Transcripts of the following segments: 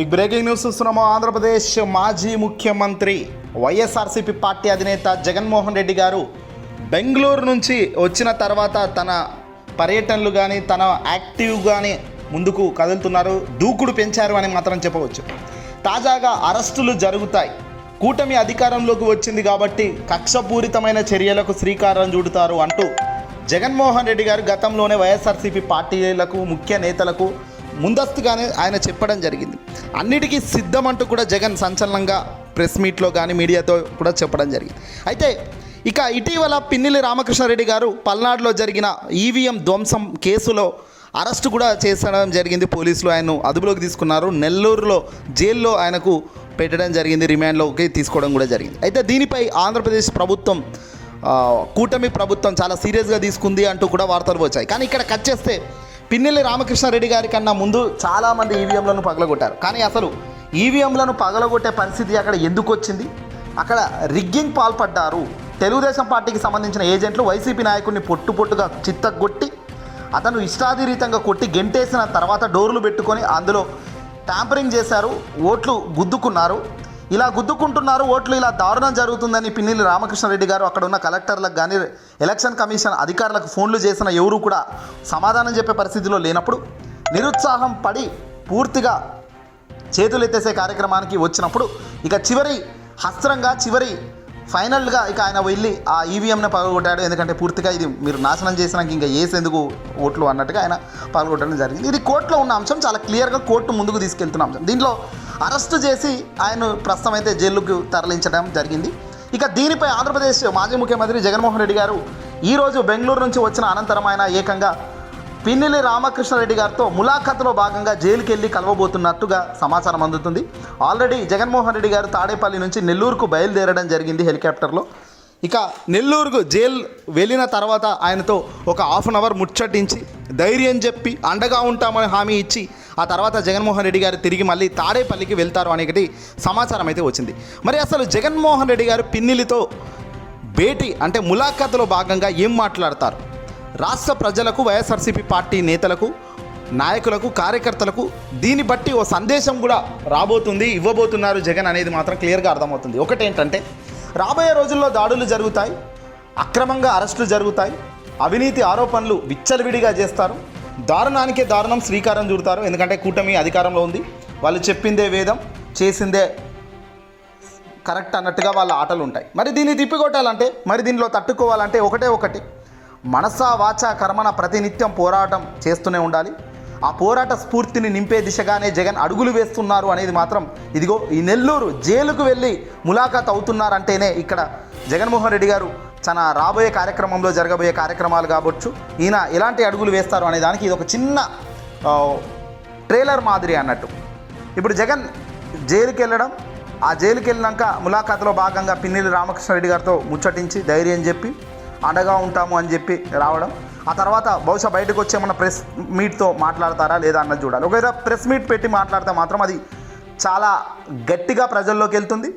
Big breaking news చూస్తున్నాము? ఆంధ్రప్రదేశ్ మాజీ ముఖ్యమంత్రి వైఎస్ఆర్సీపీ పార్టీ అధినేత జగన్మోహన్ రెడ్డి గారు బెంగళూరు నుంచి వచ్చిన తర్వాత తన పర్యటనలు కానీ తన యాక్టివ్ కానీ ముందుకు కదులుతున్నారు. దూకుడు పెంచారు అని మాత్రం చెప్పవచ్చు. తాజాగా అరెస్టులు జరుగుతాయి. కూటమి అధికారంలోకి వచ్చింది కాబట్టి కక్షపూరితమైన చర్యలకు శ్రీకారం చుడతారు అంటూ జగన్మోహన్ రెడ్డి గారు గతంలోనే వైఎస్ఆర్సీపీ పార్టీలకు ముఖ్య నేతలకు ముందస్తుగానే ఆయన చెప్పడం జరిగింది. అన్నిటికీ సిద్ధమంటూ కూడా జగన్ సంచలనంగా ప్రెస్ మీట్లో కానీ మీడియాతో కూడా చెప్పడం జరిగింది. అయితే ఇక ఇటీవల పిన్నిలి రామకృష్ణారెడ్డి గారు పల్నాడులో జరిగిన ఈవీఎం ధ్వంసం కేసులో అరెస్ట్ కూడా చేసడం జరిగింది. పోలీసులు ఆయన అదుపులోకి తీసుకున్నారు. నెల్లూరులో జైల్లో ఆయనకు పెట్టడం జరిగింది. రిమాండ్లోకి తీసుకోవడం కూడా జరిగింది. అయితే దీనిపై ఆంధ్రప్రదేశ్ ప్రభుత్వం కూటమి ప్రభుత్వం చాలా సీరియస్గా తీసుకుంది అంటూ కూడా వార్తలు వచ్చాయి. కానీ ఇక్కడ కట్ చేస్తే పిన్నెల్లి రామకృష్ణారెడ్డి గారి కన్నా ముందు చాలామంది ఈవీఎంలను పగలగొట్టారు. కానీ అసలు ఈవీఎంలను పగలగొట్టే పరిస్థితి అక్కడ ఎందుకు వచ్చింది? అక్కడ రిగ్గింగ్ పాల్పడ్డారు తెలుగుదేశం పార్టీకి సంబంధించిన ఏజెంట్లు వైసీపీ నాయకుడిని పొట్టు పొట్టుగా చిత్తగొట్టి అతను ఇష్టాధిరీతంగా కొట్టి గెంటేసిన తర్వాత డోర్లు పెట్టుకొని అందులో ట్యాంపరింగ్ చేశారు ఓట్లు గుద్దుకున్నారు. ఇలా గుద్దుకుంటున్నారు ఓట్లు ఇలా దారుణం జరుగుతుందని పిన్నిలి రామకృష్ణారెడ్డి గారు అక్కడ ఉన్న కలెక్టర్లకు కానీ ఎలక్షన్ కమిషన్ అధికారులకు ఫోన్లు చేసిన ఎవరు కూడా సమాధానం చెప్పే పరిస్థితిలో లేనప్పుడు నిరుత్సాహం పడి పూర్తిగా చేతులు ఎత్తేసే కార్యక్రమానికి వచ్చినప్పుడు ఇక చివరి హస్త్రంగా చివరి ఫైనల్గా ఇక ఆయన వెళ్ళి ఆ ఈవీఎంని పగలగొట్టాడు. ఎందుకంటే పూర్తిగా ఇది మీరు నాశనం చేసినాక ఇంకా ఏసేందుకు ఓట్లు అన్నట్టుగా ఆయన పగలగొట్టడం జరిగింది. ఇది కోర్టులో ఉన్న అంశం. చాలా క్లియర్గా కోర్టు ముందుకు తీసుకెళ్తున్న అంశం. దీంట్లో అరెస్టు చేసి ఆయన ప్రస్తుతం అయితే జైలుకు తరలించడం జరిగింది. ఇక దీనిపై ఆంధ్రప్రదేశ్ మాజీ ముఖ్యమంత్రి జగన్మోహన్ రెడ్డి గారు ఈరోజు బెంగళూరు నుంచి వచ్చిన అనంతరం ఆయన ఏకంగా పిన్నెల్లి రామకృష్ణారెడ్డి గారితో ములాఖత్లో భాగంగా జైలుకి వెళ్ళి కలవబోతున్నట్టుగా సమాచారం అందుతుంది. ఆల్రెడీ జగన్మోహన్ రెడ్డి గారు తాడేపల్లి నుంచి నెల్లూరుకు బయలుదేరడం జరిగింది హెలికాప్టర్లో. ఇక నెల్లూరుకు జైలు వెళ్ళిన తర్వాత ఆయనతో ఒక హాఫ్ అన్ అవర్ ముచ్చటించి ధైర్యం చెప్పి అండగా ఉంటామని హామీ ఇచ్చి ఆ తర్వాత జగన్మోహన్ రెడ్డి గారు తిరిగి మళ్ళీ తాడేపల్లికి వెళ్తారు అనేకటి సమాచారం అయితే వచ్చింది. మరి అసలు జగన్మోహన్ రెడ్డి గారు పిన్నిలితో భేటీ అంటే ములాఖాతులో భాగంగా ఏం మాట్లాడతారు? రాష్ట్ర ప్రజలకు వైఎస్ఆర్సీపీ పార్టీ నేతలకు నాయకులకు కార్యకర్తలకు దీన్ని బట్టి ఓ సందేశం కూడా రాబోతుంది ఇవ్వబోతున్నారు జగన్ అనేది మాత్రం క్లియర్గా అర్థమవుతుంది. ఒకటేంటంటే రాబోయే రోజుల్లో దాడులు జరుగుతాయి అక్రమంగా అరెస్టులు జరుగుతాయి అవినీతి ఆరోపణలు విచ్చలవిడిగా చేస్తారు. దారుణానికే దారుణం శ్రీకారం చుడతారు. ఎందుకంటే కూటమి అధికారంలో ఉంది. వాళ్ళు చెప్పిందే వేదం చేసిందే కరెక్ట్ అన్నట్టుగా వాళ్ళ ఆటలు ఉంటాయి మరి దీన్ని తిప్పికొట్టాలంటే మరి దీనిలో తట్టుకోవాలంటే ఒకటే ఒకటి. మనసా వాచ కర్మన ప్రతినిత్యం పోరాటం చేస్తూనే ఉండాలి. ఆ పోరాట స్ఫూర్తిని నింపే దిశగానే జగన్ అడుగులు వేస్తున్నారు అనేది మాత్రం ఇదిగో ఈ నెల్లూరు జైలుకు వెళ్ళి ములాఖాత్ అవుతున్నారంటేనే ఇక్కడ జగన్మోహన్ రెడ్డి గారు తన రాబోయే కార్యక్రమంలో జరగబోయే కార్యక్రమాలు కావచ్చు ఈయన ఎలాంటి అడుగులు వేస్తారు అనే దానికి ఇది ఒక చిన్న ట్రైలర్ మాదిరి అన్నట్టు. ఇప్పుడు జగన్ జైలుకి వెళ్ళడం ఆ జైలుకి వెళ్ళినాక ములాఖాతులో భాగంగా పిన్నెల్లి రామకృష్ణారెడ్డి గారితో ముచ్చటించి ధైర్యం చెప్పి అండగా ఉంటాము అని చెప్పి రావడం. ఆ తర్వాత బహుశా బయటకు వచ్చి ఏమన్నా ప్రెస్ మీట్తో మాట్లాడతారా లేదా అన్నది చూడాలి. ఒకవేళ ప్రెస్ మీట్ పెట్టి మాట్లాడితే మాత్రం అది చాలా గట్టిగా ప్రజల్లోకి వెళ్తుంది.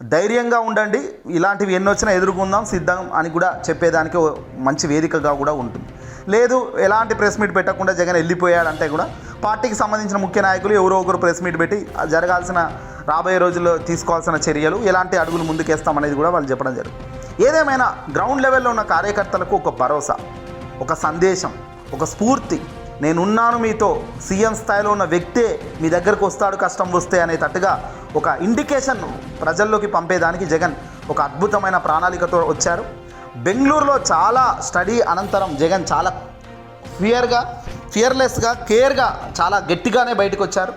ధైర్యంగా ఉండండి. ఇలాంటివి ఎన్ని వచ్చినా ఎదుర్కొందాం సిద్ధం అని కూడా చెప్పేదానికి ఓ మంచి వేదికగా కూడా ఉంటుంది. లేదు ఎలాంటి ప్రెస్ మీట్ పెట్టకుండా జగన్ వెళ్ళిపోయాడంటే కూడా పార్టీకి సంబంధించిన ముఖ్య నాయకులు ఎవరో ఒకరు ప్రెస్ మీట్ పెట్టి జరగాల్సిన రాబోయే రోజుల్లో తీసుకోవాల్సిన చర్యలు ఎలాంటి అడుగులు ముందుకేస్తామనేది కూడా వాళ్ళు చెప్పడం జరుగుతుంది ఏదేమైనా గ్రౌండ్ లెవెల్లో ఉన్న కార్యకర్తలకు ఒక భరోసా ఒక సందేశం ఒక స్ఫూర్తి. నేనున్నాను మీతో సీఎం స్థాయిలో ఉన్న వ్యక్తే మీ దగ్గరకు వస్తాడు కష్టం వస్తే అనే తట్టుగా ఒక ఇండికేషన్ ప్రజల్లోకి పంపేదానికి జగన్ ఒక అద్భుతమైన ప్రణాళికతో వచ్చారు. బెంగళూరులో చాలా స్టడీ అనంతరం జగన్ చాలా ఫియర్గా ఫియర్లెస్గా కేర్గా చాలా గట్టిగానే బయటకు వచ్చారు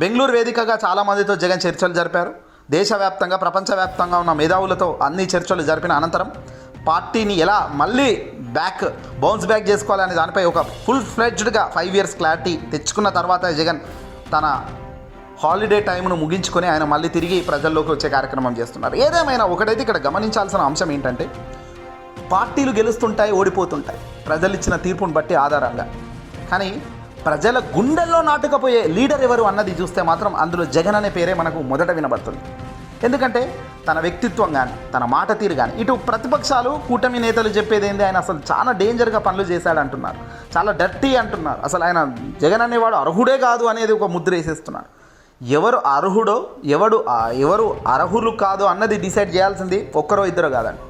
బెంగళూరు వేదికగా చాలామందితో జగన్ చర్చలు జరిపారు. దేశవ్యాప్తంగా ప్రపంచవ్యాప్తంగా ఉన్న మేధావులతో అన్ని చర్చలు జరిపిన అనంతరం పార్టీని ఎలా మళ్ళీ బ్యాక్ బౌన్స్ బ్యాక్ చేసుకోవాలనే దానిపై ఒక ఫుల్ ఫ్లెడ్జ్డ్గా ఫైవ్ ఇయర్స్ క్లారిటీ తెచ్చుకున్న తర్వాత జగన్ తన హాలిడే టైంను ముగించుకొని ఆయన మళ్ళీ తిరిగి ప్రజల్లోకి వచ్చే కార్యక్రమం చేస్తున్నారు. ఏదేమైనా ఒకటైతే ఇక్కడ గమనించాల్సిన అంశం ఏంటంటే పార్టీలు గెలుస్తుంటాయి ఓడిపోతుంటాయి. ప్రజలు ఇచ్చిన తీర్పును బట్టి ఆధారంగా కానీ ప్రజల గుండెల్లో నాటుకపోయే లీడర్ ఎవరు అన్నది చూస్తే మాత్రం అందులో జగన్ అనే పేరే మనకు మొదట వినబడుతుంది. ఎందుకంటే తన వ్యక్తిత్వం కానీ తన మాట తీరు కానీ ఇటు ప్రతిపక్షాలు కూటమి నేతలు చెప్పేది ఏంది? ఆయన అసలు చాలా డేంజర్గా పనులు చేశాడు అంటున్నారు. చాలా డర్టీ అంటున్నారు. అసలు ఆయన జగన్ అనేవాడు అర్హుడే కాదు అనేది ఒక ముద్ర వేసేస్తున్నారు ఎవరు అర్హుడో ఎవడు ఎవరు అర్హులు కాదు అన్నది డిసైడ్ చేయాల్సింది ఒక్కరో ఇద్దరు కాదండి.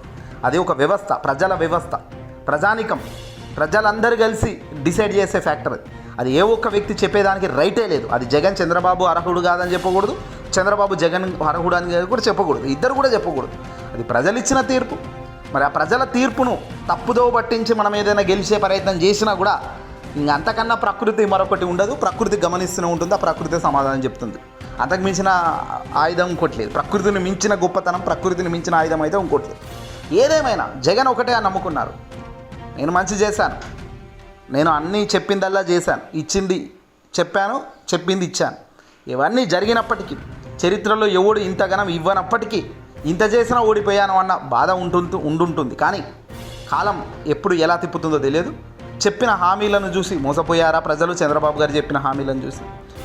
అది ఒక వ్యవస్థ ప్రజల వ్యవస్థ. ప్రజానికం. ప్రజలందరూ కలిసి డిసైడ్ చేసే ఫ్యాక్టర్ అది ఏ ఒక్క వ్యక్తి చెప్పేదానికి రైటే లేదు. అది జగన్ చంద్రబాబు అర్హుడు కాదని చెప్పకూడదు. చంద్రబాబు జగన్ అర్హుడు అని కూడా చెప్పకూడదు. ఇద్దరు కూడా చెప్పకూడదు. అది ప్రజలు ఇచ్చిన తీర్పు. మరి ఆ ప్రజల తీర్పును తప్పుదో పట్టించి మనం ఏదైనా గెలిచే ప్రయత్నం చేసినా కూడా ఇంక అంతకన్నా ప్రకృతి మరొకటి ఉండదు. ప్రకృతి గమనిస్తూనే ఉంటుంది. ఆ ప్రకృతి సమాధానం చెప్తుంది. అంతకు మించిన ఆయుధం ఇంకోట్లేదు ప్రకృతిని మించిన గొప్పతనం ప్రకృతిని మించిన ఆయుధం అయితే ఇంకోట్లేదు ఏదేమైనా జగన్ ఒకటే నమ్ముకున్నారు. నేను మంచి చేశాను. నేను అన్నీ చెప్పిందల్లా చేశాను. ఇచ్చింది చెప్పాను చెప్పింది ఇచ్చాను. ఇవన్నీ జరిగినప్పటికీ చరిత్రలో ఎవడు ఇంతగనం ఇవ్వనప్పటికీ ఇంత చేసినా ఓడిపోయాను అన్న బాధ ఉంటుంది ఉండుంటుంది. కానీ కాలం ఎప్పుడు ఎలా తిప్పుతుందో తెలియదు. చెప్పిన హామీలను చూసి మోసపోయారా ప్రజలు? చంద్రబాబు గారు చెప్పిన హామీలను చూసి.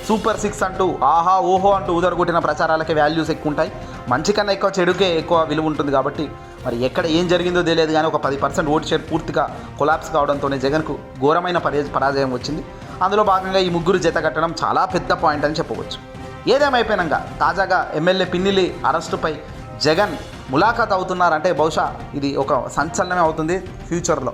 సూపర్ సిక్స్ అంటూ ఆహా ఓహో అంటూ ఊదరగొట్టిన ప్రచారాలకే వాల్యూస్ ఎక్కువ ఉంటాయి మంచి కన్నా ఎక్కువ చెడుకే ఎక్కువ విలువ ఉంటుంది కాబట్టి మరి ఎక్కడ ఏం జరిగిందో తెలియదు కానీ ఒక పది పర్సెంట్ ఓటు షేర్ పూర్తిగా కొలాప్స్ కావడంతోనే జగన్కు ఘోరమైన పరే పరాజయం వచ్చింది. అందులో భాగంగా ఈ ముగ్గురు జత కట్టడం చాలా పెద్ద పాయింట్ అని చెప్పవచ్చు. ఏదేమైపోయినాక తాజాగా ఎమ్మెల్యే పిన్నిలి అరెస్టుపై జగన్ ములాఖాత్ అవుతున్నారంటే బహుశా ఇది ఒక సంచలనమే అవుతుంది ఫ్యూచర్లో.